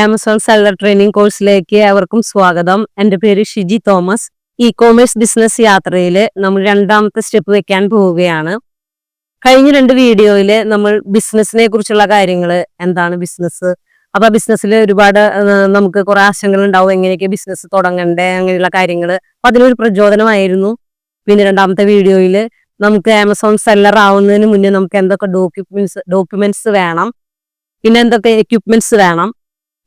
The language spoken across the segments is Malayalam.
ആമസോൺ സെല്ലർ ട്രെയിനിങ് കോഴ്സിലേക്ക് അവർക്കും സ്വാഗതം. എന്റെ പേര് Shiji Thomas. E commerce business യാത്രയിൽ നമ്മൾ രണ്ടാമത്തെ സ്റ്റെപ്പ് വെക്കാൻ പോവുകയാണ്. കഴിഞ്ഞ രണ്ട് വീഡിയോയിൽ നമ്മൾ ബിസിനസ്സിനെ കുറിച്ചുള്ള കാര്യങ്ങൾ എന്താണ് ബിസിനസ് അപ്പൊ ബിസിനസ്സിൽ ഒരുപാട് നമുക്ക് കുറെ ആശങ്കകൾ ഉണ്ടാവും. എങ്ങനെയൊക്കെ ബിസിനസ് തുടങ്ങണ്ടേ അങ്ങനെയുള്ള കാര്യങ്ങൾ അപ്പൊ അതിനൊരു പ്രചോദനമായിരുന്നു. പിന്നെ രണ്ടാമത്തെ വീഡിയോയിൽ നമുക്ക് ആമസോൺ സെല്ലർ ആവുന്നതിന് മുന്നേ നമുക്ക് എന്തൊക്കെ ഡോക്യുമെന്റ്സ് ഡോക്യുമെന്റ്സ് വേണം? പിന്നെ എന്തൊക്കെ എക്യുപ്മെന്റ്സ് വേണം?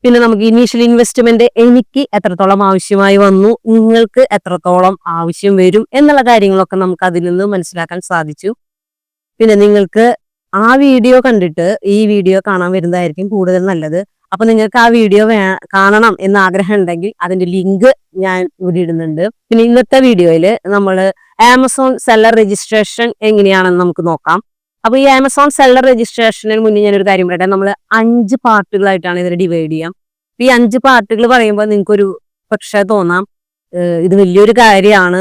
പിന്നെ നമുക്ക് ഇനീഷ്യൽ ഇൻവെസ്റ്റ്മെന്റ് എനിക്ക് എത്രത്തോളം ആവശ്യമായി വന്നു നിങ്ങൾക്ക് എത്രത്തോളം ആവശ്യം വരും എന്നുള്ള കാര്യങ്ങളൊക്കെ നമുക്ക് അതിൽ നിന്ന് മനസ്സിലാക്കാൻ സാധിച്ചു. പിന്നെ നിങ്ങൾക്ക് ആ വീഡിയോ കണ്ടിട്ട് ഈ വീഡിയോ കാണാൻ വരുന്നതായിരിക്കും കൂടുതൽ നല്ലത്. അപ്പൊ നിങ്ങൾക്ക് ആ വീഡിയോ കാണണം എന്ന് ആഗ്രഹം ഉണ്ടെങ്കിൽ അതിന്റെ ലിങ്ക് ഞാൻ ഇവിടെ ഇടുന്നുണ്ട്. പിന്നെ ഇന്നത്തെ വീഡിയോയിൽ നമ്മൾ ആമസോൺ സെല്ലർ രജിസ്ട്രേഷൻ എങ്ങനെയാണെന്ന് നമുക്ക് നോക്കാം. അപ്പൊ ഈ ആമസോൺ സെല്ലർ രജിസ്ട്രേഷന് മുന്നേ ഞാനൊരു കാര്യം പറയട്ടെ. നമ്മൾ അഞ്ച് പാർട്ടുകളായിട്ടാണ് ഇതിനെ ഡിവൈഡ് ചെയ്യാം. ഈ അഞ്ച് പാർട്ടുകൾ പറയുമ്പോൾ നിങ്ങൾക്കൊരു പക്ഷേ തോന്നാം ഇത് വലിയൊരു കാര്യമാണ്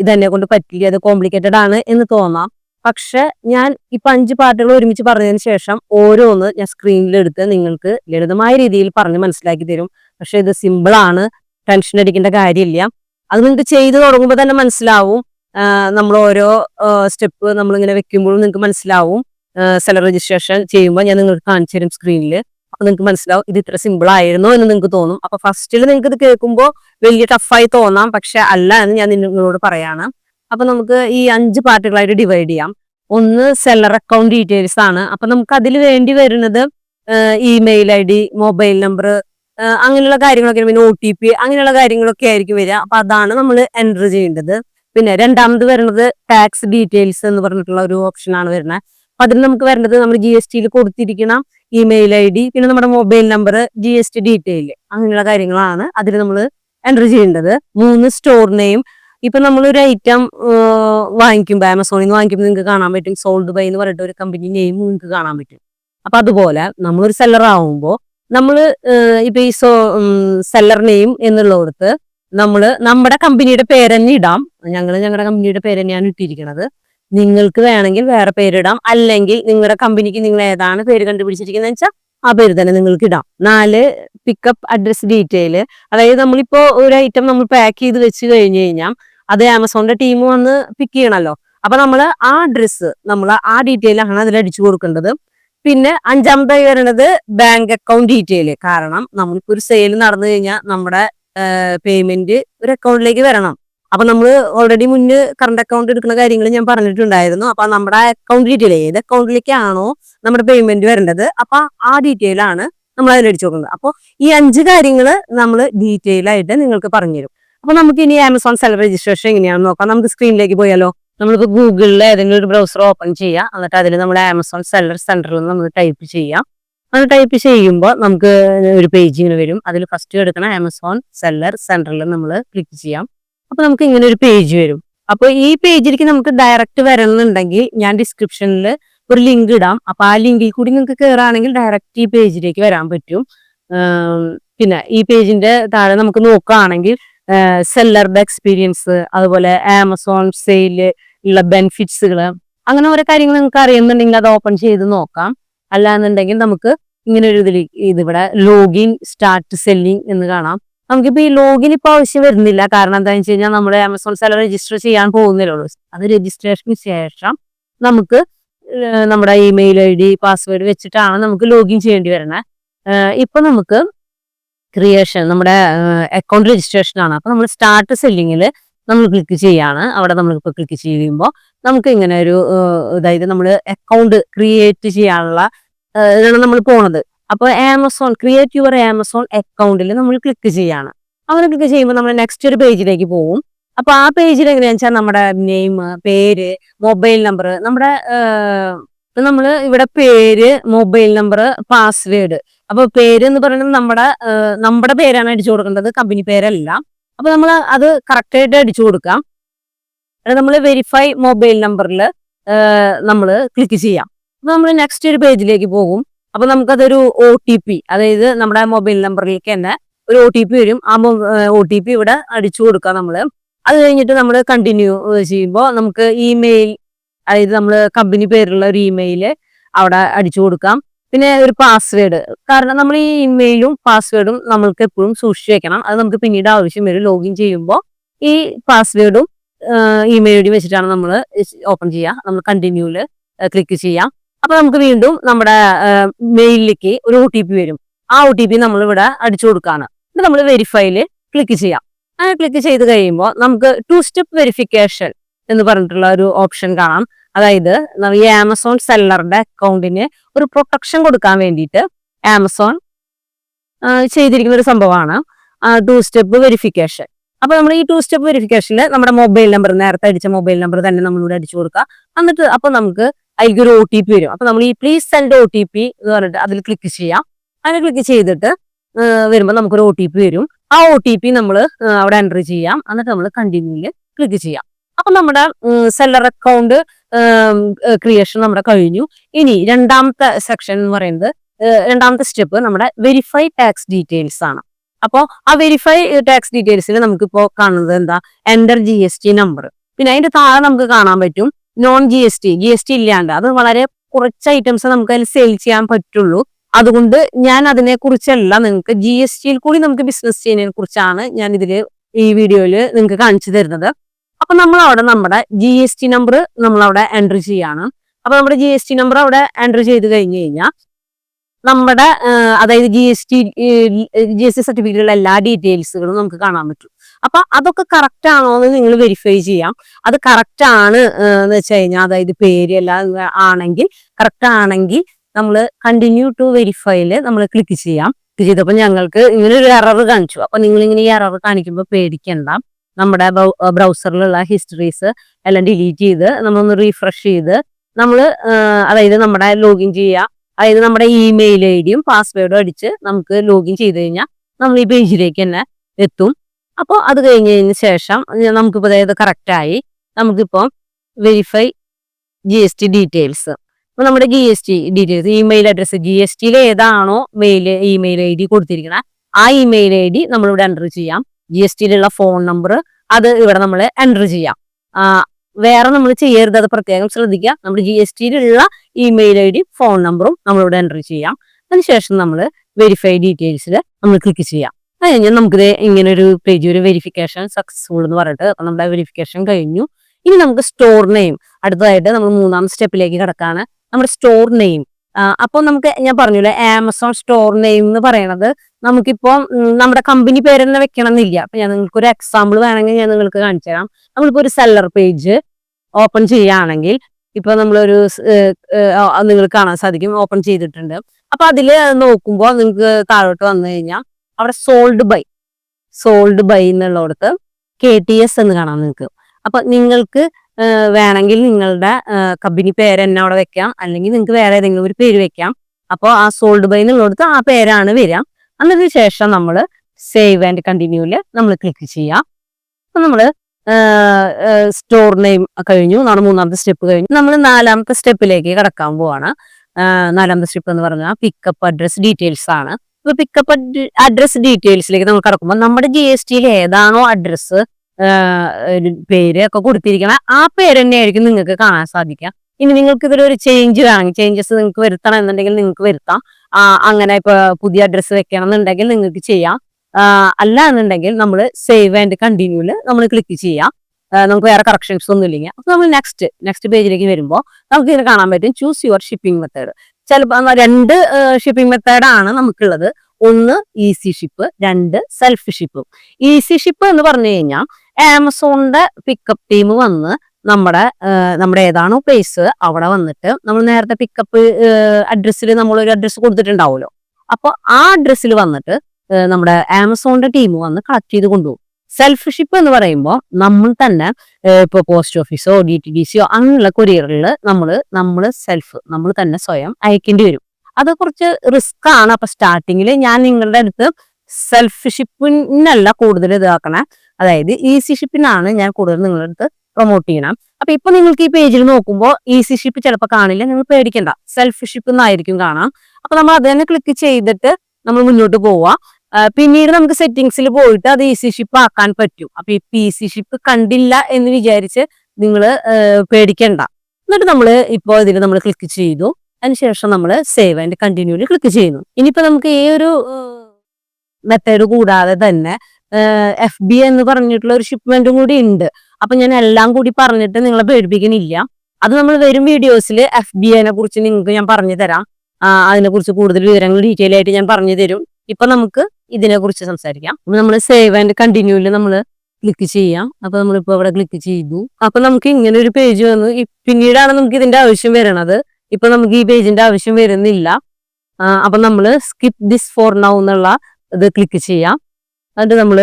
ഇത് എന്നെ കൊണ്ട് പറ്റില്ല അത് കോംപ്ലിക്കേറ്റഡ് ആണ് എന്ന് തോന്നാം. പക്ഷെ ഞാൻ ഇപ്പൊ അഞ്ച് പാർട്ടുകൾ ഒരുമിച്ച് പറഞ്ഞതിന് ശേഷം ഓരോന്ന് ഞാൻ സ്ക്രീനിൽ എടുത്ത് നിങ്ങൾക്ക് ലളിതമായ രീതിയിൽ പറഞ്ഞ് മനസ്സിലാക്കി തരും. പക്ഷെ ഇത് സിമ്പിൾ ആണ് ടെൻഷൻ അടിക്കേണ്ട കാര്യമില്ല. അത് നിങ്ങൾക്ക് ചെയ്തു തുടങ്ങുമ്പോൾ തന്നെ മനസ്സിലാവും. നമ്മൾ ഓരോ സ്റ്റെപ്പ് നമ്മളിങ്ങനെ വെക്കുമ്പോഴും നിങ്ങൾക്ക് മനസ്സിലാവും. സെലർ രജിസ്ട്രേഷൻ ചെയ്യുമ്പോൾ ഞാൻ നിങ്ങൾക്ക് കാണിച്ചു തരും സ്ക്രീനിൽ അപ്പൊ നിങ്ങൾക്ക് മനസ്സിലാവും ഇത് ഇത്ര സിമ്പിൾ ആയിരുന്നു എന്ന് നിങ്ങൾക്ക് തോന്നും. അപ്പൊ ഫസ്റ്റിൽ നിങ്ങൾക്ക് ഇത് കേൾക്കുമ്പോൾ വലിയ ടഫായി തോന്നാം. പക്ഷെ അല്ല എന്ന് ഞാൻ നിങ്ങളോട് പറയാണ്. അപ്പൊ നമുക്ക് ഈ അഞ്ച് പാർട്ടുകളായിട്ട് ഡിവൈഡ് ചെയ്യാം. ഒന്ന് സെല്ലർ അക്കൗണ്ട് ഡീറ്റെയിൽസ് ആണ്. അപ്പൊ നമുക്ക് അതിൽ വേണ്ടി വരുന്നത് email I D mobile number അങ്ങനെയുള്ള കാര്യങ്ങളൊക്കെ പിന്നെ ഒ ടി പി അങ്ങനെയുള്ള കാര്യങ്ങളൊക്കെ ആയിരിക്കും വരിക. അപ്പൊ അതാണ് നമ്മൾ എന്റർ ചെയ്യേണ്ടത്. പിന്നെ രണ്ടാമത് വരുന്നത് ടാക്സ് ഡീറ്റെയിൽസ് എന്ന് പറഞ്ഞിട്ടുള്ള ഒരു ഓപ്ഷൻ ആണ് വരുന്നത്. അപ്പൊ അതിൽ നമുക്ക് വരേണ്ടത് നമ്മൾ ജി എസ് ടിയിൽ കൊടുത്തിരിക്കണം ഇമെയിൽ ഐ ഡി പിന്നെ നമ്മുടെ mobile number G S T detail അങ്ങനെയുള്ള കാര്യങ്ങളാണ് അതിൽ നമ്മൾ എന്റർ ചെയ്യേണ്ടത്. മൂന്ന് സ്റ്റോർ നെയിം ഇപ്പൊ നമ്മൾ ഒരു ഐറ്റം വാങ്ങിക്കുമ്പോൾ ആമസോണിൽ നിന്ന് വാങ്ങിക്കുമ്പോൾ നിങ്ങൾക്ക് കാണാൻ പറ്റും. സോൾഡ് ബൈ എന്ന് പറഞ്ഞിട്ട് ഒരു കമ്പനി നെയിം നിങ്ങൾക്ക് കാണാൻ പറ്റും. അപ്പൊ അതുപോലെ നമ്മളൊരു സെല്ലർ ആവുമ്പോൾ നമ്മൾ ഇപ്പൊ ഈ സോ സെല്ലർ നെയിം എന്നുള്ളിടത്ത് നമ്മൾ നമ്മുടെ കമ്പനിയുടെ പേര് ഇടാം. ഞങ്ങൾ ഞങ്ങളുടെ കമ്പനിയുടെ പേര് തന്നെയാണ് ഇട്ടിരിക്കുന്നത് നിങ്ങൾക്ക് വേണമെങ്കിൽ വേറെ പേരിടാം അല്ലെങ്കിൽ നിങ്ങളുടെ കമ്പനിക്ക് നിങ്ങൾ ഏതാണ് പേര് കണ്ടുപിടിച്ചിരിക്കുന്നത് വെച്ചാൽ ആ പേര് തന്നെ നിങ്ങൾക്ക് ഇടാം. നാല് പിക്കപ്പ് അഡ്രസ് ഡീറ്റെയിൽ അതായത് നമ്മളിപ്പോ ഒരു ഐറ്റം നമ്മൾ പാക്ക് ചെയ്ത് വെച്ച് കഴിഞ്ഞ് കഴിഞ്ഞാൽ അത് ആമസോണിന്റെ ടീം വന്ന് പിക്ക് ചെയ്യണമല്ലോ അപ്പൊ നമ്മൾ ആ അഡ്രസ്സ് നമ്മൾ ആ ഡീറ്റെയിൽ ആണ് അതിൽ അടിച്ചു കൊടുക്കേണ്ടത്. പിന്നെ അഞ്ചാമതായി വരുന്നത് ബാങ്ക് അക്കൗണ്ട് ഡീറ്റെയിൽ കാരണം നമ്മളിപ്പോ ഒരു സെയിൽ നടന്നു കഴിഞ്ഞാൽ നമ്മുടെ പേയ്മെന്റ് ഒരു അക്കൗണ്ടിലേക്ക് വരണം. അപ്പൊ നമ്മൾ ഓൾറെഡി മുന്നേ കറണ്ട് അക്കൗണ്ട് എടുക്കുന്ന കാര്യങ്ങൾ ഞാൻ പറഞ്ഞിട്ടുണ്ടായിരുന്നു. അപ്പൊ നമ്മുടെ അക്കൗണ്ട് ഡീറ്റെയിൽ ഏത് അക്കൗണ്ടിലേക്കാണോ നമ്മുടെ പേയ്മെന്റ് വരേണ്ടത് അപ്പൊ ആ ഡീറ്റെയിൽ ആണ് നമ്മൾ അതിൽ അടിച്ചു നോക്കുന്നത് അപ്പോൾ ഈ അഞ്ച് കാര്യങ്ങൾ നമ്മൾ ഡീറ്റെയിൽ ആയിട്ട് നിങ്ങൾക്ക് പറഞ്ഞുതരും അപ്പൊ നമുക്ക് ഇനി ആമസോൺ സെലർ രജിസ്ട്രേഷൻ എങ്ങനെയാണെന്ന് നോക്കാം. നമുക്ക് സ്ക്രീനിലേക്ക് പോയാലോ? നമ്മളിപ്പോ ഗൂഗിളിൽ ഏതെങ്കിലും ഒരു ബ്രൗസർ ഓപ്പൺ ചെയ്യാം. എന്നിട്ട് അതിൽ നമ്മൾ ആമസോൺ സെല്ലർ സെന്ററിൽ നമ്മൾ ടൈപ്പ് ചെയ്യാം. അത് ടൈപ്പ് ചെയ്യുമ്പോൾ നമുക്ക് ഒരു പേജ് ഇങ്ങനെ വരും. അതിൽ ഫസ്റ്റ് എടുക്കണ ആമസോൺ സെല്ലർ സെൻട്രലിൽ നമ്മൾ ക്ലിക്ക് ചെയ്യാം. അപ്പൊ നമുക്ക് ഇങ്ങനെ ഒരു പേജ് വരും. അപ്പൊ ഈ പേജിലേക്ക് നമുക്ക് ഡയറക്റ്റ് വരണമെന്നുണ്ടെങ്കിൽ ഞാൻ ഡിസ്ക്രിപ്ഷനിൽ ഒരു ലിങ്ക് ഇടാം. അപ്പൊ ആ ലിങ്കിൽ കൂടി നിങ്ങൾക്ക് കയറുകയാണെങ്കിൽ ഡയറക്റ്റ് ഈ പേജിലേക്ക് വരാൻ പറ്റും. പിന്നെ ഈ പേജിന്റെ താഴെ നമുക്ക് നോക്കുകയാണെങ്കിൽ സെല്ലറുടെ എക്സ്പീരിയൻസ് അതുപോലെ ആമസോൺ സെയിൽ ഉള്ള ബെനിഫിറ്റ്സുകൾ അങ്ങനെ ഓരോ കാര്യങ്ങൾ നിങ്ങൾക്ക് അറിയുന്നുണ്ടെങ്കിൽ അത് ഓപ്പൺ ചെയ്ത് നോക്കാം. അല്ലാന്നുണ്ടെങ്കിൽ നമുക്ക് ഇങ്ങനെ ഒരു ഇതിൽ ഇതിവിടെ ലോഗിൻ സ്റ്റാർട്ട് സെല്ലിംഗ് എന്ന് കാണാം. നമുക്കിപ്പോ ഈ ലോഗിൻ ഇപ്പൊ ആവശ്യം വരുന്നില്ല. കാരണം എന്താണെന്ന് വെച്ച് കഴിഞ്ഞാൽ നമ്മുടെ ആമസോൺ സെല്ലർ രജിസ്റ്റർ ചെയ്യാൻ പോകുന്നില്ലുള്ളൂ അത് രജിസ്ട്രേഷന് ശേഷം നമുക്ക് നമ്മുടെ ഇമെയിൽ ഐ ഡി പാസ്വേഡ് വെച്ചിട്ടാണ് നമുക്ക് ലോഗിൻ ചെയ്യേണ്ടി വരുന്നത് ഇപ്പൊ നമുക്ക് ക്രിയേഷൻ നമ്മുടെ അക്കൗണ്ട് രജിസ്ട്രേഷൻ ആണ്. അപ്പൊ നമ്മൾ സ്റ്റാർട്ട് സെല്ലിങ്ങിൽ നമ്മൾ ക്ലിക്ക് ചെയ്യാണ്. അവിടെ നമ്മളിപ്പോൾ ക്ലിക്ക് ചെയ്യുമ്പോൾ നമുക്ക് ഇങ്ങനെ ഒരു അതായത് നമ്മൾ അക്കൗണ്ട് ക്രിയേറ്റ് ചെയ്യാനുള്ള ഇതാണ് നമ്മൾ പോണത്. അപ്പോൾ ആമസോൺ ക്രിയേറ്റ് യുവർ ആമസോൺ അക്കൗണ്ടിൽ നമ്മൾ ക്ലിക്ക് ചെയ്യാണ്. അങ്ങനെ ക്ലിക്ക് ചെയ്യുമ്പോൾ നമ്മൾ നെക്സ്റ്റ് ഒരു പേജിലേക്ക് പോകും അപ്പൊ ആ പേജിൽ എങ്ങനെയാണെന്ന് വെച്ചാൽ നമ്മുടെ നെയിം പേര് മൊബൈൽ നമ്പർ നമ്മുടെ നമ്മൾ ഇവിടെ പേര് മൊബൈൽ നമ്പർ പാസ്വേഡ് അപ്പൊ പേര് എന്ന് പറയുന്നത് നമ്മുടെ നമ്മുടെ പേരാണ് അടിച്ചു കൊടുക്കേണ്ടത് കമ്പനി പേരല്ല. അപ്പൊ നമ്മൾ അത് കറക്റ്റായിട്ട് അടിച്ചു കൊടുക്കാം. നമ്മൾ വെരിഫൈ മൊബൈൽ നമ്പറിൽ നമ്മൾ ക്ലിക്ക് ചെയ്യാം. അപ്പൊ നമ്മൾ നെക്സ്റ്റ് ഒരു പേജിലേക്ക് പോകും. അപ്പോൾ നമുക്കതൊരു ഒ ടി പി അതായത് നമ്മുടെ മൊബൈൽ നമ്പറിലേക്ക് തന്നെ ഒരു ഒ ടി പി വരും. ആ ഒ ടി പി ഇവിടെ അടിച്ചു കൊടുക്കാം നമ്മൾ അത് കഴിഞ്ഞിട്ട് നമ്മൾ കണ്ടിന്യൂ ചെയ്യുമ്പോൾ നമുക്ക് ഇമെയിൽ അതായത് നമ്മൾ കമ്പനി പേരുള്ള ഒരു ഇമെയിൽ അവിടെ അടിച്ചു കൊടുക്കാം. പിന്നെ ഒരു പാസ്വേഡ് കാരണം നമ്മൾ ഈ ഇമെയിലും പാസ്വേഡും നമ്മൾക്ക് എപ്പോഴും സൂക്ഷിച്ചു വെക്കണം. അത് നമുക്ക് പിന്നീട് ആവശ്യം വരും. ലോഗിൻ ചെയ്യുമ്പോൾ ഈ പാസ്വേഡും ഇമെയിൽ ഐ ഡി വെച്ചിട്ടാണ് നമ്മൾ ഓപ്പൺ ചെയ്യുക നമ്മൾ കണ്ടിന്യൂൽ ക്ലിക്ക് ചെയ്യാം. അപ്പൊ നമുക്ക് വീണ്ടും നമ്മുടെ മെയിലിലേക്ക് ഒരു ഒ ടി പി വരും. ആ ഒ ടി പി നമ്മൾ ഇവിടെ അടിച്ചു കൊടുക്കാണ്. എന്നിട്ട് നമ്മൾ വെരിഫൈയിൽ ക്ലിക്ക് ചെയ്യാം. അങ്ങനെ ക്ലിക്ക് ചെയ്ത് കഴിയുമ്പോൾ നമുക്ക് ടു സ്റ്റെപ്പ് വെരിഫിക്കേഷൻ എന്ന് പറഞ്ഞിട്ടുള്ള ഒരു ഓപ്ഷൻ കാണാം. അതായത് ഈ ആമസോൺ സെല്ലറുടെ അക്കൗണ്ടിന് ഒരു പ്രൊട്ടക്ഷൻ കൊടുക്കാൻ വേണ്ടിയിട്ട് ആമസോൺ ചെയ്തിരിക്കുന്ന ഒരു സംഭവമാണ്. ടു സ്റ്റെപ്പ് വെരിഫിക്കേഷൻ അപ്പൊ നമ്മൾ ഈ ടു സ്റ്റെപ്പ് വെരിഫിക്കേഷനിൽ നമ്മുടെ മൊബൈൽ നമ്പർ നേരത്തെ അടിച്ച മൊബൈൽ നമ്പർ തന്നെ നമ്മളിവിടെ അടിച്ചു കൊടുക്കുക എന്നിട്ട് അപ്പൊ നമുക്ക് അതിലേക്ക് ഒരു ഒ ടി പി വരും. അപ്പൊ നമ്മൾ ഈ please send O T P എന്ന് പറഞ്ഞിട്ട് അതിൽ ക്ലിക്ക് ചെയ്യാം. അങ്ങനെ ക്ലിക്ക് ചെയ്തിട്ട് വരുമ്പോൾ നമുക്കൊരു ഒ ടി പി വരും. ആ ഒ ടി പി നമ്മൾ അവിടെ എന്റർ ചെയ്യാം. എന്നിട്ട് നമ്മൾ കണ്ടിന്യൂൽ ക്ലിക്ക് ചെയ്യാം. അപ്പൊ നമ്മുടെ സെല്ലർ അക്കൗണ്ട് ക്രിയേഷൻ നമ്മുടെ കഴിഞ്ഞു. ഇനി രണ്ടാമത്തെ സെക്ഷൻ എന്ന് പറയുന്നത് രണ്ടാമത്തെ സ്റ്റെപ്പ് നമ്മുടെ വെരിഫൈ ടാക്സ് ഡീറ്റെയിൽസ് ആണ്. അപ്പോൾ ആ വെരിഫൈ ടാക്സ് ഡീറ്റെയിൽസിൽ നമുക്കിപ്പോൾ കാണുന്നത് എന്താ? Enter G S T number പിന്നെ അതിന്റെ താഴെ നമുക്ക് കാണാൻ പറ്റും non G S T G S T ഇല്ലാണ്ട്. അത് വളരെ കുറച്ച് ഐറ്റംസ് നമുക്ക് അതിൽ സെയിൽ ചെയ്യാൻ പറ്റുള്ളൂ. അതുകൊണ്ട് ഞാൻ അതിനെ കുറിച്ചല്ല നിങ്ങൾക്ക് ജി എസ് ടിയിൽ കൂടി നമുക്ക് ബിസിനസ് ചെയ്യുന്നതിനെ കുറിച്ചാണ് ഞാൻ ഇതിൽ ഈ വീഡിയോയിൽ നിങ്ങൾക്ക് കാണിച്ചു തരുന്നത്. അപ്പൊ നമ്മൾ അവിടെ നമ്മുടെ ജി എസ് ടി നമ്പർ നമ്മൾ അവിടെ എൻട്രി ചെയ്യാണ്. അപ്പൊ നമ്മുടെ ജി എസ് ടി നമ്പർ അവിടെ എൻട്രി ചെയ്ത് കഴിഞ്ഞു കഴിഞ്ഞാൽ നമ്മുടെ അതായത് G S T G S T സർട്ടിഫിക്കറ്റിലുള്ള എല്ലാ ഡീറ്റെയിൽസുകളും നമുക്ക് കാണാൻ പറ്റും. അപ്പൊ അതൊക്കെ കറക്റ്റ് ആണോ എന്ന് നിങ്ങൾ വെരിഫൈ ചെയ്യാം. അത് കറക്റ്റ് ആണ് എന്ന് വെച്ച് കഴിഞ്ഞാൽ അതായത് പേര് എല്ലാം ആണെങ്കിൽ കറക്റ്റ് ആണെങ്കിൽ നമ്മൾ കണ്ടിന്യൂ ടു വെരിഫൈയിൽ നമ്മൾ ക്ലിക്ക് ചെയ്യാം. ക്ലിക്ക് ചെയ്തപ്പോൾ ഞങ്ങൾക്ക് ഇങ്ങനെ ഒരു എറർ കാണിച്ചു. അപ്പൊ നിങ്ങൾ ഇങ്ങനെ ഈ എറർ കാണിക്കുമ്പോൾ പേടിക്കണ്ട. നമ്മുടെ ബ്രൗസറിലുള്ള ഹിസ്റ്ററീസ് എല്ലാം ഡിലീറ്റ് ചെയ്ത് നമ്മളൊന്ന് റീഫ്രഷ് ചെയ്ത് നമ്മൾ അതായത് നമ്മുടെ ലോഗിൻ ചെയ്യുക അതായത് നമ്മുടെ ഇമെയിൽ ഐ ഡിയും പാസ്വേഡും അടിച്ച് നമുക്ക് ലോഗിൻ ചെയ്ത് കഴിഞ്ഞാൽ നമ്മൾ ഈ പേജിലേക്ക് തന്നെ എത്തും. അപ്പോൾ അത് കഴിഞ്ഞതിന് ശേഷം നമുക്കിപ്പോൾ അതായത് കറക്റ്റായി നമുക്കിപ്പോൾ verify G S T details അപ്പോൾ നമ്മുടെ G S T details email address G S ടിയിൽ ഏതാണോ മെയിൽ ഇമെയിൽ ഐ ഡി കൊടുത്തിരിക്കുന്നത് ആ ഇമെയിൽ ഐ ഡി നമ്മളിവിടെ എന്റർ ചെയ്യാം. ജി എസ് ടിയിലുള്ള ഫോൺ നമ്പർ അത് ഇവിടെ നമ്മൾ എന്റർ ചെയ്യാം. വേറെ നമ്മൾ ചെയ്യരുത് അത് പ്രത്യേകം ശ്രദ്ധിക്കുക. നമ്മുടെ ജി എസ് ടിയിലുള്ള ഇമെയിൽ ഐ ഡി ഫോൺ നമ്പറും നമ്മളിവിടെ എന്റർ ചെയ്യാം. അതിനുശേഷം നമ്മൾ വെരിഫൈ ഡീറ്റെയിൽസിൽ നമ്മൾ ക്ലിക്ക് ചെയ്യാം. അത് കഴിഞ്ഞാൽ നമുക്കിത് ഇങ്ങനെ ഒരു പേജ് ഒരു വെരിഫിക്കേഷൻ സക്സസ്ഫുൾ എന്ന് പറഞ്ഞിട്ട് നമ്മുടെ വെരിഫിക്കേഷൻ കഴിഞ്ഞു. ഇനി നമുക്ക് സ്റ്റോർ നെയിം അടുത്തതായിട്ട് നമ്മൾ മൂന്നാം സ്റ്റെപ്പിലേക്ക് കിടക്കാണ്. നമ്മുടെ സ്റ്റോർ നെയിം അപ്പോൾ നമുക്ക് ഞാൻ പറഞ്ഞില്ലേ ആമസോൺ സ്റ്റോർ നെയിം എന്ന് പറയണത് നമുക്കിപ്പോൾ നമ്മുടെ കമ്പനി പേര് തന്നെ വെക്കണം എന്നില്ല അപ്പൊ ഞാൻ നിങ്ങൾക്ക് ഒരു എക്സാമ്പിൾ വേണമെങ്കിൽ ഞാൻ നിങ്ങൾക്ക് കാണിച്ചു തരാം നമ്മളിപ്പോൾ ഒരു സെല്ലർ പേജ് ഓപ്പൺ ചെയ്യുകയാണെങ്കിൽ ഇപ്പൊ നമ്മളൊരു നിങ്ങൾ കാണാൻ സാധിക്കും. ഓപ്പൺ ചെയ്തിട്ടുണ്ട്. അപ്പൊ അതിൽ നോക്കുമ്പോൾ നിങ്ങൾക്ക് താഴോട്ട് വന്നു കഴിഞ്ഞാൽ അവിടെ സോൾഡ് ബൈ സോൾഡ് ബൈ എന്നുള്ളടത്ത് കെ ടി എസ് എന്ന് കാണാം നിങ്ങൾക്ക് അപ്പൊ നിങ്ങൾക്ക് വേണമെങ്കിൽ നിങ്ങളുടെ കമ്പനി പേര് തന്നെ അവിടെ വെക്കാം. അല്ലെങ്കിൽ നിങ്ങൾക്ക് വേറെ ഏതെങ്കിലും ഒരു പേര് വെക്കാം. അപ്പോൾ ആ സോൾഡ് ബൈ എന്നുള്ളടത്ത് ആ പേരാണ് വരിക. അതിന് ശേഷം നമ്മൾ സേവ് ആൻഡ് കണ്ടിന്യൂൽ നമ്മൾ ക്ലിക്ക് ചെയ്യാം. അപ്പൊ നമ്മൾ സ്റ്റോർ നെയിം കഴിഞ്ഞു. നമ്മുടെ മൂന്നാമത്തെ സ്റ്റെപ്പ് കഴിഞ്ഞു. നമ്മൾ നാലാമത്തെ സ്റ്റെപ്പിലേക്ക് കടക്കാൻ പോവാണ്. നാലാമത്തെ സ്റ്റെപ്പ് എന്ന് പറഞ്ഞാൽ പിക്കപ്പ് അഡ്രസ് ഡീറ്റെയിൽസ് ആണ്. ഇപ്പൊ പിക്കപ്പ് അഡ്രസ് ഡീറ്റെയിൽസിലേക്ക് നമ്മൾ കടക്കുമ്പോൾ നമ്മുടെ ജി എസ് ടിയിൽ ഏതാണോ അഡ്രസ്സ് പേര് ഒക്കെ കൊടുത്തിരിക്കണം ആ പേര് തന്നെയായിരിക്കും നിങ്ങൾക്ക് കാണാൻ സാധിക്കുക. ഇനി നിങ്ങൾക്ക് ഇതിലൊരു ചേഞ്ച് വേണമെങ്കിൽ ചേഞ്ചസ് നിങ്ങൾക്ക് വരുത്തണം എന്നുണ്ടെങ്കിൽ നിങ്ങൾക്ക് വരുത്താം. അങ്ങനെ ഇപ്പൊ പുതിയ അഡ്രസ്സ് വെക്കണം എന്നുണ്ടെങ്കിൽ നിങ്ങൾക്ക് ചെയ്യാം. അല്ല എന്നുണ്ടെങ്കിൽ നമ്മൾ സേവ് ആൻഡ് കണ്ടിന്യൂൽ നമ്മൾ ക്ലിക്ക് ചെയ്യാം. നമുക്ക് വേറെ കറക്ഷൻസ് ഒന്നും ഇല്ലെങ്കിൽ അപ്പൊ നമ്മൾ നെക്സ്റ്റ് നെക്സ്റ്റ് പേജിലേക്ക് വരുമ്പോൾ നമുക്ക് ഇതിൽ കാണാൻ പറ്റും. ചൂസ് യുവർ ഷിപ്പിംഗ് മെത്തേഡ് ചിലപ്പോൾ രണ്ട് ഷിപ്പിംഗ് മെത്തേഡാണ് നമുക്കുള്ളത്. ഒന്ന് ഈസി ഷിപ്പ് രണ്ട് സെൽഫ് ഷിപ്പ് ഈസി ഷിപ്പ് എന്ന് പറഞ്ഞു കഴിഞ്ഞാൽ ആമസോണിന്റെ പിക്കപ്പ് ടീം വന്ന് നമ്മുടെ നമ്മുടെ ഏതാണോ പ്ലേസ് അവിടെ വന്നിട്ട് നമ്മൾ നേരത്തെ പിക്കപ്പ് അഡ്രസ്സിൽ നമ്മൾ ഒരു അഡ്രസ്സ് കൊടുത്തിട്ടുണ്ടാവുമല്ലോ. അപ്പൊ ആ അഡ്രസ്സിൽ വന്നിട്ട് നമ്മുടെ ആമസോണിന്റെ ടീം വന്ന് കളക്ട് ചെയ്ത് കൊണ്ടുപോകും. സെൽഫ് ഷിപ്പ് എന്ന് പറയുമ്പോൾ നമ്മൾ തന്നെ ഇപ്പൊ പോസ്റ്റ് ഓഫീസോ ഡി ടി ഡി സിയോ അങ്ങനെയുള്ള കൊറിയറിൽ നമ്മൾ നമ്മൾ സെൽഫ് നമ്മൾ തന്നെ സ്വയം അയക്കേണ്ടി വരും. അത് കുറച്ച് റിസ്ക് ആണ്. അപ്പൊ സ്റ്റാർട്ടിങ്ങിൽ ഞാൻ നിങ്ങളുടെ അടുത്ത് സെൽഫ് ഷിപ്പിനല്ല കൂടുതൽ ഇതാക്കണേ. അതായത് ഈസി ഷിപ്പിനാണ് ഞാൻ കൂടുതൽ നിങ്ങളുടെ അടുത്ത് പ്രൊമോട്ട് ചെയ്യണം. അപ്പൊ ഇപ്പൊ നിങ്ങൾക്ക് ഈ പേജിൽ നോക്കുമ്പോൾ ഈസി ഷിപ്പ് ചിലപ്പോൾ കാണില്ല നിങ്ങൾ പേടിക്കണ്ട. സെൽഫ് ഷിപ്പ് എന്നായിരിക്കും കാണാം. അപ്പൊ നമ്മൾ അത് തന്നെ ക്ലിക്ക് ചെയ്തിട്ട് നമ്മൾ മുന്നോട്ട് പോവാ പിന്നീട് നമുക്ക് സെറ്റിങ്സിൽ പോയിട്ട് അത് ഈസി ഷിപ്പ് ആക്കാൻ പറ്റും. അപ്പൊ ഈ പി സി ഷിപ്പ് കണ്ടില്ല എന്ന് വിചാരിച്ച് നിങ്ങൾ പേടിക്കണ്ട. എന്നിട്ട് നമ്മൾ ഇപ്പോൾ ഇതിൽ നമ്മൾ ക്ലിക്ക് ചെയ്തു. അതിനുശേഷം നമ്മൾ സേവ് ആൻഡ് കണ്ടിന്യൂലി ക്ലിക്ക് ചെയ്യുന്നു. ഇനിയിപ്പോൾ നമുക്ക് ഈ ഒരു മെത്തേഡ് കൂടാതെ തന്നെ എഫ് ബി എന്ന് പറഞ്ഞിട്ടുള്ള ഒരു ഷിപ്മെന്റും കൂടി ഉണ്ട്. അപ്പൊ ഞാൻ എല്ലാം കൂടി പറഞ്ഞിട്ട് നിങ്ങളെ പേടിപ്പിക്കണില്ല. അത് നമ്മൾ വരും വീഡിയോസിൽ എഫ് ബി എനെ കുറിച്ച് നിങ്ങൾക്ക് ഞാൻ പറഞ്ഞു തരാം അതിനെ കുറിച്ച് കൂടുതൽ വിവരങ്ങൾ ഡീറ്റെയിൽ ആയിട്ട് ഞാൻ പറഞ്ഞു തരും. ഇപ്പൊ നമുക്ക് ഇതിനെ കുറിച്ച് സംസാരിക്കാം. അപ്പൊ നമ്മൾ സേവ് ആൻഡ് കണ്ടിന്യൂൽ നമ്മൾ ക്ലിക്ക് ചെയ്യാം. അപ്പൊ നമ്മളിപ്പോ അവിടെ ക്ലിക്ക് ചെയ്തു. അപ്പൊ നമുക്ക് ഇങ്ങനെ ഒരു പേജ് വന്നു. പിന്നീടാണ് നമുക്ക് ഇതിന്റെ ആവശ്യം വരണത്. ഇപ്പൊ നമുക്ക് ഈ പേജിന്റെ ആവശ്യം വരുന്നില്ല. അപ്പൊ നമ്മൾ സ്കിപ്പ് ദിസ് ഫോർ നൗ എന്നുള്ള ഇത് ക്ലിക്ക് ചെയ്യാം. എന്നിട്ട് നമ്മൾ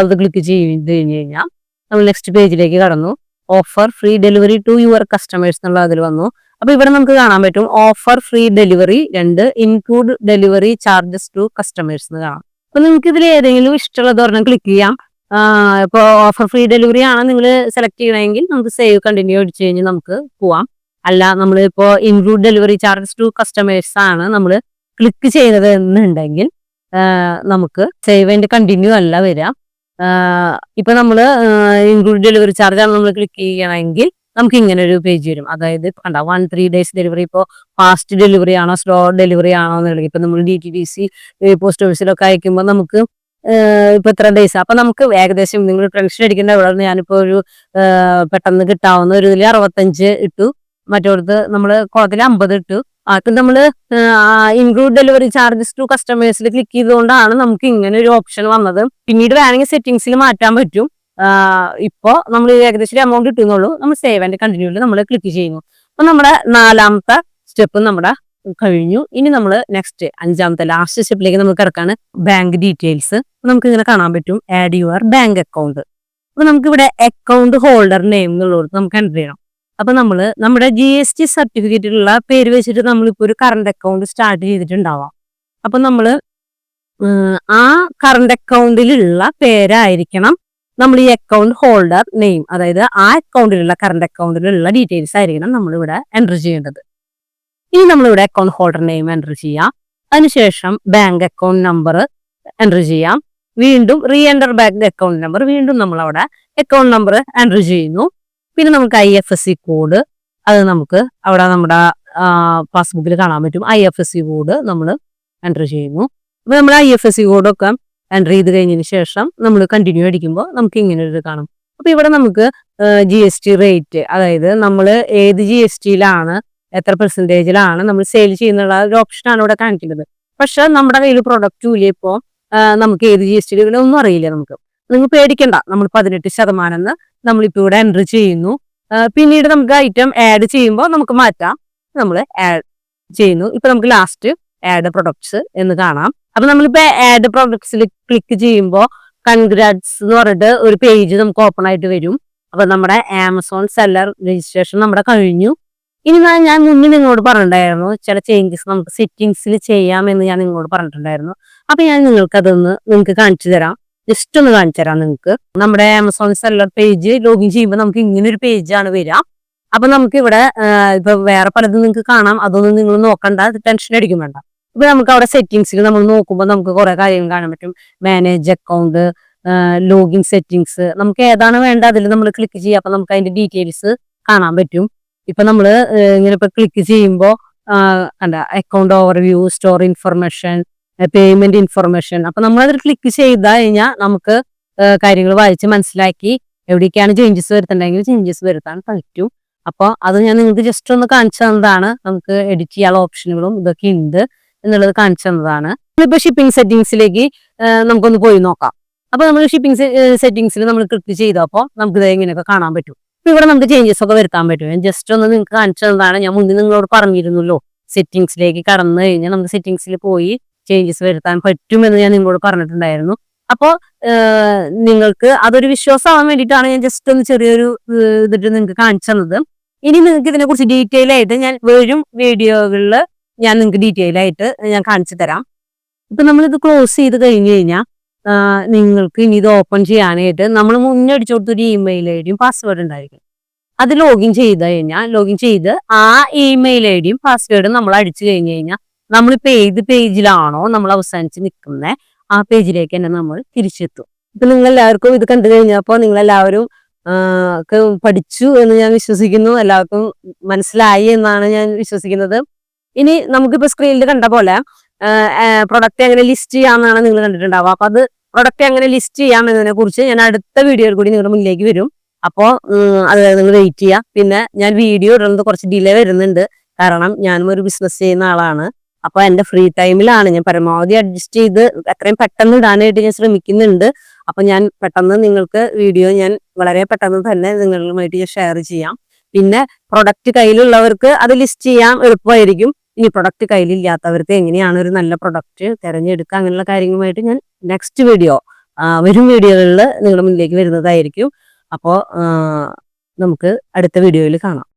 അത് ക്ലിക്ക് ചെയ്ത് കഴിഞ്ഞ് കഴിഞ്ഞാൽ നമ്മൾ നെക്സ്റ്റ് പേജിലേക്ക് കടന്നു. Offer free delivery to your customers എന്നുള്ള അതിൽ വന്നു. അപ്പൊ ഇവിടെ നമുക്ക് കാണാൻ പറ്റും ഓഫർ ഫ്രീ ഡെലിവറി രണ്ട് include delivery charges to customers എന്ന് കാണാം. അപ്പൊ നിങ്ങൾക്ക് ഇതിൽ ഏതെങ്കിലും ഇഷ്ടമുള്ളത് ഒരെണ്ണം ക്ലിക്ക് ചെയ്യാം. ഇപ്പൊ ഓഫർ ഫ്രീ ഡെലിവറി ആണ് നിങ്ങൾ സെലക്ട് ചെയ്യണമെങ്കിൽ നമുക്ക് സേവ് കണ്ടിന്യൂ അടിച്ചു കഴിഞ്ഞ് നമുക്ക് പോവാം. അല്ല നമ്മൾ ഇപ്പോ include delivery charges to customers ആണ് നമ്മൾ ക്ലിക്ക് ചെയ്യുന്നത് എന്നുണ്ടെങ്കിൽ നമുക്ക് സേവ് ആൻഡ് കണ്ടിന്യൂ അല്ല വരാം ഇപ്പൊ നമ്മൾ ഇൻക്ലൂഡ് ഡെലിവറി ചാർജ് ആണ് നമ്മൾ ക്ലിക്ക് ചെയ്യണമെങ്കിൽ നമുക്ക് ഇങ്ങനെ ഒരു പേജ് വരും. അതായത് കണ്ട വൺ ത്രീ ഡേയ്സ് ഡെലിവറി ഇപ്പോൾ ഫാസ്റ്റ് ഡെലിവറി ആണോ സ്ലോ ഡെലിവറി ആണോ എന്നുള്ളത്. ഇപ്പൊ നമ്മൾ D T D C post ഓഫീസിലൊക്കെ അയക്കുമ്പോൾ നമുക്ക് ഇപ്പൊ ഇത്ര ഡേയ്സ് അപ്പൊ നമുക്ക് ഏകദേശം നിങ്ങൾ ടെൻഷൻ അടിക്കേണ്ട ഇവിടെ ഞാനിപ്പോ ഒരു പെട്ടെന്ന് കിട്ടാവുന്ന ഒരു ഇതിൽ അറുപത്തഞ്ച് ഇട്ടു. മറ്റോടത്ത് നമ്മൾ കുളത്തിൽ അമ്പത് ഇട്ടു. അത് നമ്മൾ ഇൻക്ലൂഡ് ഡെലിവറി ചാർജസ് ടു കസ്റ്റമേഴ്സിൽ ക്ലിക്ക് ചെയ്തുകൊണ്ടാണ് നമുക്ക് ഇങ്ങനെ ഒരു ഓപ്ഷൻ വന്നത്. പിന്നീട് വേണമെങ്കിൽ സെറ്റിംഗ്സിൽ മാറ്റാൻ പറ്റും. ആഹ് ഇപ്പോ നമ്മൾ ഏകദേശം എമൗണ്ട് കിട്ടുന്നുള്ളൂ നമ്മൾ സേവ് ആൻഡ് കണ്ടിന്യൂൽ നമ്മൾ ക്ലിക്ക് ചെയ്യുന്നു. അപ്പൊ നമ്മുടെ നാലാമത്തെ സ്റ്റെപ്പ് നമ്മുടെ കഴിഞ്ഞു. ഇനി നമ്മൾ നെക്സ്റ്റ് അഞ്ചാമത്തെ ലാസ്റ്റ് സ്റ്റെപ്പിലേക്ക് നമ്മൾ കിടക്കാണ് ബാങ്ക് ഡീറ്റെയിൽസ് നമുക്ക് ഇങ്ങനെ കാണാൻ പറ്റും. ആഡ് യുവർ ബാങ്ക് അക്കൗണ്ട് അപ്പൊ നമുക്ക് ഇവിടെ അക്കൗണ്ട് ഹോൾഡർ നെയിം എന്നുള്ളത് നമുക്ക് എന്റർ ചെയ്യണം. അപ്പൊ നമ്മൾ നമ്മുടെ ജി എസ് ടി സർട്ടിഫിക്കറ്റിലുള്ള പേര് വെച്ചിട്ട് നമ്മളിപ്പോൾ ഒരു കറണ്ട് അക്കൗണ്ട് സ്റ്റാർട്ട് ചെയ്തിട്ടുണ്ടാവാം. അപ്പൊ നമ്മൾ ആ കറണ്ട് അക്കൗണ്ടിലുള്ള പേരായിരിക്കണം നമ്മൾ ഈ അക്കൗണ്ട് ഹോൾഡർ നെയിം അതായത് ആ അക്കൗണ്ടിലുള്ള കറണ്ട് അക്കൗണ്ടിലുള്ള ഡീറ്റെയിൽസ് ആയിരിക്കണം നമ്മൾ ഇവിടെ എന്റർ ചെയ്യേണ്ടത്. ഇനി നമ്മളിവിടെ അക്കൗണ്ട് ഹോൾഡർ നെയിം എന്റർ ചെയ്യാം. അതിനുശേഷം ബാങ്ക് അക്കൗണ്ട് നമ്പർ എന്റർ ചെയ്യാം. വീണ്ടും re enter bank account number വീണ്ടും നമ്മൾ അവിടെ അക്കൗണ്ട് നമ്പർ എന്റർ ചെയ്യുന്നു. പിന്നെ നമുക്ക് I F S C code അത് നമുക്ക് അവിടെ നമ്മുടെ പാസ്ബുക്കിൽ കാണാൻ പറ്റും. I F S C code നമ്മൾ എന്റർ ചെയ്യുന്നു. അപ്പൊ നമ്മൾ ഐ എഫ് എസ് സി കോഡൊക്കെ എന്റർ ചെയ്ത് കഴിഞ്ഞതിന് ശേഷം നമ്മൾ കണ്ടിന്യൂ അടിക്കുമ്പോൾ നമുക്ക് ഇങ്ങനെ ഒരു കാണും. അപ്പൊ ഇവിടെ നമുക്ക് ജി എസ് ടി റേറ്റ് അതായത് നമ്മൾ ഏത് ജി എസ് ടിയിലാണ് എത്ര പെർസെന്റേജിലാണ് നമ്മൾ സെയിൽ ചെയ്യുന്നുള്ള ഒരു ഓപ്ഷനാണ് ഇവിടെ കാണിക്കുന്നത്. പക്ഷെ നമ്മുടെ കയ്യിൽ പ്രൊഡക്റ്റും ഇല്ല ഇപ്പോൾ നമുക്ക് ഏത് ജി എസ് ടി ഒന്നും അറിയില്ല നമുക്ക്. നിങ്ങൾ പേടിക്കണ്ട നമ്മൾ പതിനെട്ട് ശതമാനം എന്ന് നമ്മളിപ്പോൾ ഇവിടെ എന്റർ ചെയ്യുന്നു. പിന്നീട് നമുക്ക് ഐറ്റം ആഡ് ചെയ്യുമ്പോൾ നമുക്ക് മാറ്റാം. നമ്മൾ ആഡ് ചെയ്യുന്നു. ഇപ്പൊ നമുക്ക് ലാസ്റ്റ് ആഡ് പ്രൊഡക്ട്സ് എന്ന് കാണാം. അപ്പൊ നമ്മളിപ്പോ ആഡ് പ്രൊഡക്ട്സിൽ ക്ലിക്ക് ചെയ്യുമ്പോൾ കൺഗ്രാറ്റ്സ് എന്ന് പറഞ്ഞിട്ട് ഒരു പേജ് നമുക്ക് ഓപ്പൺ ആയിട്ട് വരും. അപ്പൊ നമ്മുടെ ആമസോൺ സെല്ലർ രജിസ്ട്രേഷൻ നമ്മുടെ കഴിഞ്ഞു. ഇനി ഞാൻ മുന്നിൽ മുന്നേ നിങ്ങളോട് പറഞ്ഞിട്ടുണ്ടായിരുന്നു ചില ചേഞ്ചസ് നമുക്ക് സെറ്റിംഗ്സിൽ ചെയ്യാമെന്ന് ഞാൻ നിങ്ങളോട് പറഞ്ഞിട്ടുണ്ടായിരുന്നു. അപ്പൊ ഞാൻ നിങ്ങൾക്ക് അതൊന്ന് നിങ്ങൾക്ക് കാണിച്ചു തരാം. ജസ്റ്റ് ഒന്ന് കാണിച്ചു തരാം നിങ്ങൾക്ക്. നമ്മുടെ ആമസോൺ സെല്ലർ പേജ് ലോഗിൻ ചെയ്യുമ്പോൾ നമുക്ക് ഇങ്ങനെ ഒരു പേജാണ് വരിക. അപ്പൊ നമുക്ക് ഇവിടെ ഇപ്പൊ വേറെ പലതും നിങ്ങൾക്ക് കാണാം. അതൊന്നും നിങ്ങൾ നോക്കണ്ട ടെൻഷൻ അടിക്കും വേണ്ട. ഇപ്പൊ നമുക്ക് അവിടെ സെറ്റിങ്സിൽ നമ്മൾ നോക്കുമ്പോൾ നമുക്ക് കുറെ കാര്യങ്ങൾ കാണാൻ പറ്റും. മാനേജ് അക്കൗണ്ട് ലോഗിൻ സെറ്റിങ്സ് നമുക്ക് ഏതാണ് വേണ്ട അതിൽ നമ്മൾ ക്ലിക്ക് ചെയ്യുക അപ്പൊ നമുക്ക് അതിന്റെ ഡീറ്റെയിൽസ് കാണാൻ പറ്റും. ഇപ്പൊ നമ്മൾ ഇങ്ങനെ ഇപ്പൊ ക്ലിക്ക് ചെയ്യുമ്പോൾ എന്താ account overview store information payment information അപ്പൊ നമ്മൾ അതിൽ ക്ലിക്ക് ചെയ്ത് കഴിഞ്ഞാൽ നമുക്ക് കാര്യങ്ങൾ വായിച്ച് മനസ്സിലാക്കി എവിടേക്കാണ് ചേഞ്ചസ് വരുത്തണ്ടെങ്കിൽ ചേഞ്ചസ് വരുത്താൻ പറ്റും. അപ്പോൾ അത് ഞാൻ നിങ്ങൾക്ക് ജസ്റ്റ് ഒന്ന് കാണിച്ചു തന്നതാണ്. നമുക്ക് എഡിറ്റ് ചെയ്യാനുള്ള ഓപ്ഷനുകളും ഇതൊക്കെ ഉണ്ട്. എന്നുള്ളത് കാണിച്ചു തന്നതാണ്. നമ്മളിപ്പോ ഷിപ്പിംഗ് സെറ്റിംഗ്സിലേക്ക് നമുക്കൊന്ന് പോയി നോക്കാം. അപ്പൊ നമ്മൾ ഷിപ്പിംഗ് സെറ്റിംഗ്സിൽ നമ്മൾ ക്ലിക്ക് ചെയ്തപ്പോൾ നമുക്ക് ഇത് ഇങ്ങനെയൊക്കെ കാണാൻ പറ്റും. അപ്പൊ ഇവിടെ നമുക്ക് ചേഞ്ചസ് ഒക്കെ വരുത്താൻ പറ്റും. ഞാൻ ജസ്റ്റ് ഒന്ന് നിങ്ങൾക്ക് കാണിച്ചു തന്നതാണ്. ഞാൻ മുന്നേ നിങ്ങളോട് പറഞ്ഞിരുന്നല്ലോ സെറ്റിംഗ്സിലേക്ക് കടന്നു കഴിഞ്ഞാൽ നമുക്ക് സെറ്റിംഗ്സിൽ പോയി ചേഞ്ചസ് വരുത്താൻ പറ്റുമെന്ന് ഞാൻ നിങ്ങളോട് പറഞ്ഞിട്ടുണ്ടായിരുന്നു. അപ്പോൾ നിങ്ങൾക്ക് അതൊരു വിശ്വാസമാവാൻ വേണ്ടിയിട്ടാണ് ഞാൻ ജസ്റ്റ് ഒന്ന് ചെറിയൊരു ഇതിട്ട് നിങ്ങൾക്ക് കാണിച്ചു തന്നത്. ഇനി നിങ്ങൾക്ക് ഇതിനെ കുറിച്ച് ഡീറ്റെയിൽ ആയിട്ട് ഞാൻ വരും വീഡിയോകളിൽ ഞാൻ നിങ്ങൾക്ക് ഡീറ്റെയിൽ ആയിട്ട് ഞാൻ കാണിച്ചു തരാം. ഇപ്പൊ നമ്മൾ ഇത് ക്ലോസ് ചെയ്ത് കഴിഞ്ഞു കഴിഞ്ഞാൽ നിങ്ങൾക്ക് ഇനി ഇത് ഓപ്പൺ ചെയ്യാനായിട്ട് നമ്മൾ മുന്നേ അടിച്ചു കൊടുത്തൊരു ഇമെയിൽ ഐ ഡിയും പാസ്വേഡ് ഉണ്ടായിരിക്കും. അത് ലോഗിൻ ചെയ്ത് കഴിഞ്ഞാൽ ലോഗിൻ ചെയ്ത് ആ ഇമെയിൽ ഐ ഡിയും പാസ്വേഡും നമ്മൾ അടിച്ചു കഴിഞ്ഞു കഴിഞ്ഞാൽ നമ്മളിപ്പോ ഏത് പേജിലാണോ നമ്മൾ അവസാനിച്ച് നിൽക്കുന്നത് ആ പേജിലേക്ക് തന്നെ നമ്മൾ തിരിച്ചെത്തും. ഇപ്പൊ നിങ്ങൾ എല്ലാവർക്കും ഇത് കണ്ടു കഴിഞ്ഞപ്പോൾ നിങ്ങൾ എല്ലാവരും പഠിച്ചു എന്ന് ഞാൻ വിശ്വസിക്കുന്നു. എല്ലാവർക്കും മനസ്സിലായി എന്നാണ് ഞാൻ വിശ്വസിക്കുന്നത്. ഇനി നമുക്കിപ്പോ സ്ക്രീനിൽ കണ്ട പോലെ പ്രൊഡക്റ്റ് എങ്ങനെ ലിസ്റ്റ് ചെയ്യാമെന്നാണ് നിങ്ങൾ കണ്ടിട്ടുണ്ടാവുക. അപ്പൊ അത് പ്രൊഡക്റ്റ് എങ്ങനെ ലിസ്റ്റ് ചെയ്യാം എന്നതിനെ കുറിച്ച് ഞാൻ അടുത്ത വീഡിയോയിൽ കൂടി നിങ്ങളുടെ മുന്നിലേക്ക് വരും. അപ്പോൾ അത് നിങ്ങൾ വെയിറ്റ് ചെയ്യുക. പിന്നെ ഞാൻ വീഡിയോ ഇടുന്നത് കുറച്ച് ഡിലേ വരുന്നുണ്ട്. കാരണം ഞാനും ഒരു ബിസിനസ് ചെയ്യുന്ന ആളാണ്. അപ്പൊ എന്റെ ഫ്രീ ടൈമിലാണ് ഞാൻ പരമാവധി അഡ്ജസ്റ്റ് ചെയ്ത് എത്രയും പെട്ടെന്ന് ഇടാനായിട്ട് ഞാൻ ശ്രമിക്കുന്നുണ്ട്. അപ്പൊ ഞാൻ പെട്ടെന്ന് നിങ്ങൾക്ക് വീഡിയോ ഞാൻ വളരെ പെട്ടെന്ന് തന്നെ നിങ്ങളുമായിട്ട് ഞാൻ ഷെയർ ചെയ്യാം. പിന്നെ പ്രൊഡക്റ്റ് കയ്യിലുള്ളവർക്ക് അത് ലിസ്റ്റ് ചെയ്യാൻ എളുപ്പമായിരിക്കും. ഇനി പ്രൊഡക്റ്റ് കയ്യിലില്ലാത്തവർക്ക് എങ്ങനെയാണ് ഒരു നല്ല പ്രൊഡക്റ്റ് തിരഞ്ഞെടുക്കുക അങ്ങനെയുള്ള കാര്യങ്ങളുമായിട്ട് ഞാൻ നെക്സ്റ്റ് വീഡിയോ വരും വീഡിയോകളിൽ നിങ്ങളുടെ മുന്നിലേക്ക് വരുന്നതായിരിക്കും. അപ്പോൾ നമുക്ക് അടുത്ത വീഡിയോയിൽ കാണാം.